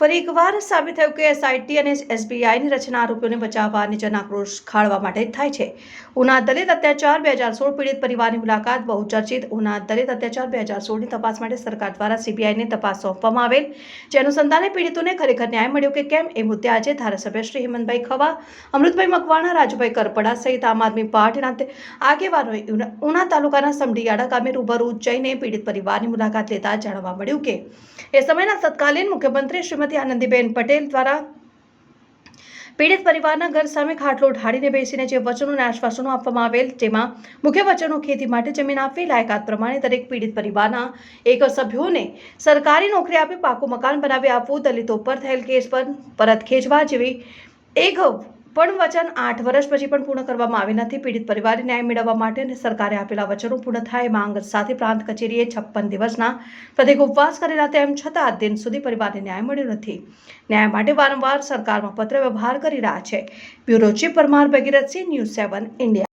ફરી એકવાર સાબિત થયું કે એસઆઈટી અને એસબીઆઈની રચના આરોપીઓને બચાવવા અને જનાક્રોશ ખાળવા માટે થાય છે. ઉના દલિત અત્યાચાર બે હજાર સોળ પીડિત પરિવારની મુલાકાત બહુચર્ચિત ઉના દલિત અત્યાચાર બે હજાર સોળની તપાસ માટે સરકાર દ્વારા સીબીઆઈને તપાસ સોંપવામાં આવેલ. જે અનુસંધાને પીડિતોને ખરેખર ન્યાય મળ્યો કે કેમ એ મુદ્દે આજે ધારાસભ્ય શ્રી હેમંતભાઈ ખવા, અમૃતભાઈ મકવાણા, રાજુભાઈ કરપડા સહિત આમ આદમી પાર્ટીના આગેવાનોએ ઉના- તાલુકાના સમડીયાળા ગામે રૂબરૂ જઈને પીડિત પરિવારની મુલાકાત લેતા જાણવા મળ્યું કે, એ સમયના તત્કાલીન મુખ્યમંત્રી શ્રીમતી આનંદીબેન પટેલ દ્વારા પીડિત પરિવારના ઘર સામે ખાટલો ઢાળીને બેસીને જે વચનો અને આશ્વાસનો આપવામાં આવેલ, જેમાં મુખ્ય વચનો ખેતી માટે જમીન આપવી, લાયકાત પ્રમાણે દરેક પીડિત પરિવારના એક સભ્યોને સરકારી નોકરી આપી, પાકું મકાન બનાવી આપવું, દલિતો પર થયેલ કેસ પર પરત ખેંચવા જેવી એક પણ વચન આઠ વર્ષ પછી પણ પૂર્ણ કરવામાં આવી નથી. પીડિત પરિવારે ન્યાય મેળવવા માટે અને સરકારે આપેલા વચનો પૂર્ણ થાય એ માંગ સાથે પ્રાંત કચેરીએ છપ્પન દિવસના પ્રત્યેક ઉપવાસ કરેલા તેમ છતાં દિન સુધી પરિવારને ન્યાય મળ્યો નથી. ન્યાય માટે વારંવાર સરકારમાં પત્ર વ્યવહાર કરી રહ્યા છે. Bureau chief Parmar Bhagirathsinh news seven, India.